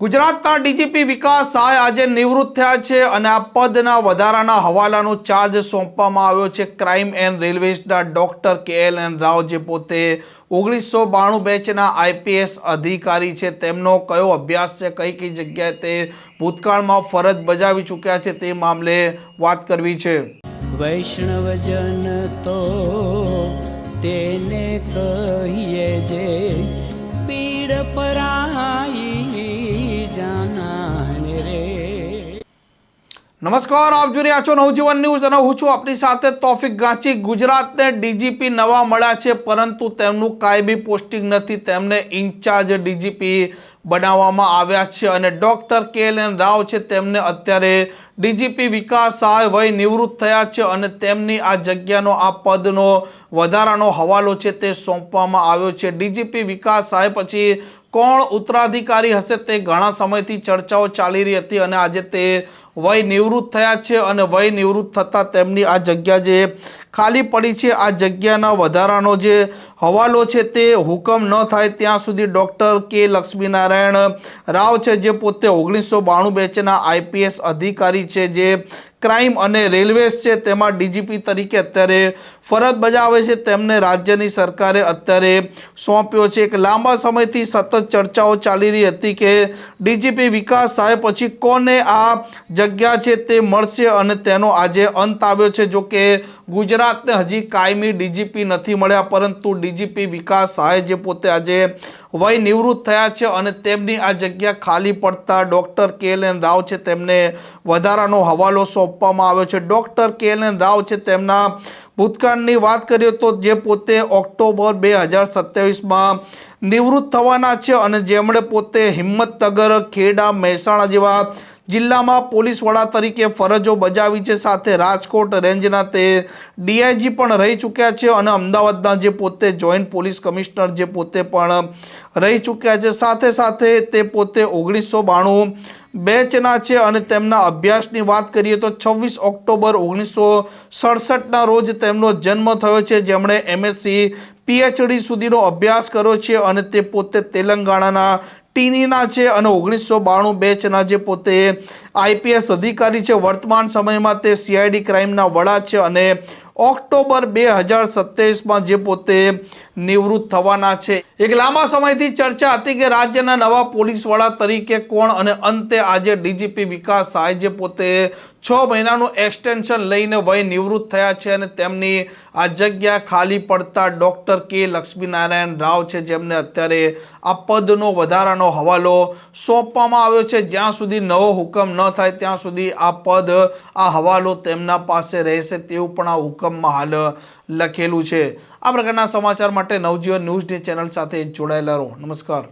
ગુજરાતના ડીજીપી વિકાસ સહાય આજે નિવૃત્ત થયા છે અને આ પદના વધારાના હવાલાનો ચાર્જ સોંપવામાં આવ્યો છે. Crime and રેલવેઝના doctor K L N Rao જે પોતે ઓગણીસો બાણું બેચના આઈપીએસ અધિકારી છે. તેમનો કયો અભ્યાસ છે? કઈ કઈ જગ્યાએ તે ભૂતકાળમાં ફરજ બજાવી ચૂક્યા છે તે મામલે વાત કરવી છે. વૈષ્ણવજન તો તેને કહીએ જે પીડ પરાઈ નમસ્કાર, આપ જોઈ રહ્યા છો નવજીવન ન્યૂઝ અને હું છું આપની સાથે તોફિક ગાંચી. ગુજરાતને ડીજીપી નવા મળ્યા છે, પરંતુ તેમનું કાયમી પોસ્ટિંગ નથી. તેમને ઇન્ચાર્જ ડીજીપી બનાવવામાં આવ્યા છે અને doctor K L N Rao છે, તેમને અત્યારે ડીજીપી વિકાસ સહાય વય નિવૃત્ત થયા છે અને તેમની આ જગ્યાનો, આ પદનો વધારાનો હવાલો છે તે સોંપવામાં આવ્યો છે. ડીજીપી વિકાસ સહાય પછી કોણ ઉત્તરાધિકારી હશે તે ઘણા સમયથી ચર્ચાઓ ચાલી રહી હતી અને આજે તે વય નિવૃત્ત થયા છે અને વય નિવૃત્ત થતાં તેમની આ જગ્યા જે ખાલી પડી છે, આ જગ્યાના વધારાનો જે હવાલો છે તે હુકમ ન થાય ત્યાં સુધી ડૉક્ટર કે લક્ષ્મીનારાયણ રાવ છે, જે પોતે ઓગણીસો બાણું બેચના આઈપીએસ અધિકારી છે, જે ક્રાઇમ અને રેલવેઝ છે તેમાં ડીજીપી તરીકે અત્યારે ફરજ બજાવે છે. તેમને રાજ્યની સરકારે અત્યારે સોંપ્યો છે. એક લાંબા સમયથી સતત ચર્ચાઓ ચાલી રહી હતી કે ડીજીપી વિકાસ સાહેબ પછી કોને આ જગ્યા છે તે મળશે અને તેનો આજે અંત આવ્યો છે. જો કે ગુજરાતને હજી કાયમી ડીજીપી નથી મળ્યા, પરંતુ ડીજીપી વિકાસ સહાય જે પોતે આજે વય નિવૃત્ત થયા છે અને તેમની આ જગ્યા ખાલી પડતા doctor K L N Rao છે તેમને વધારાનો હવાલો સોંપવામાં આવ્યો છે. Doctor K L N Rao છે તેમના ભૂતકાળની વાત કરીએ તો જે પોતે ઓક્ટોબર બે હજાર સત્યાવીસમાં નિવૃત્ત થવાના છે અને જેમણે પોતે હિંમતનગર ખેડા મહેસાણા જેવા જિલ્લામાં પોલીસ વડા તરીકે ફરજો બજાવી છે. સાથે રાજકોટ રેન્જના તે ડીઆઈજી પણ રહી ચૂક્યા છે અને અમદાવાદના જે પોતે જોઈન્ટ પોલીસ કમિશનર જે પોતે પણ રહી ચૂક્યા છે. સાથે સાથે તે પોતે ઓગણીસો બાણું બેચના છે અને તેમના અભ્યાસની વાત કરીએ તો છવ્વીસ ઓક્ટોબર ઓગણીસો સડસઠના રોજ તેમનો જન્મ થયો છે. જેમણે એમએસસી, પીએચડી સુધીનો અભ્યાસ કર્યો છે અને તે પોતે તેલંગાણાના ટીનીના છે અને ઓગણીસો બાણું બેચના જે પોતે આઈપીએસ અધિકારી છે. વર્તમાન સમયમાં તે સીઆઈડી ક્રાઇમના વડા છે અને ઓક્ટોબર બે હજાર સત્યાવીસમાં જે પોતે નિવૃત્ત થવાના છે. એક લાંબા સમયથી ચર્ચા હતી કે રાજ્યના નવા પોલીસ વડા તરીકે કોણ અને અંતે આજે ડીજીપી વિકાસ સહાય જે પોતે છ મહિનાનું એક્સટેન્શન લઈને વય નિવૃત્ત થયા છે અને તેમની આ જગ્યા ખાલી પડતા ડૉક્ટર કે લક્ષ્મીનારાયણ રાવ છે જેમને અત્યારે આ પદનો વધારાનો હવાલો સોંપવામાં આવ્યો છે. જ્યાં સુધી નવો હુકમ ન થાય ત્યાં સુધી આ પદ, આ હવાલો તેમના પાસે રહેશે તેવું પણ આ હુકમમાં હાલ લખેલું છે. આ પ્રકારના સમાચાર માટે નવજીવન ન્યૂઝની ચેનલ સાથે જોડાયેલા રહો. નમસ્કાર.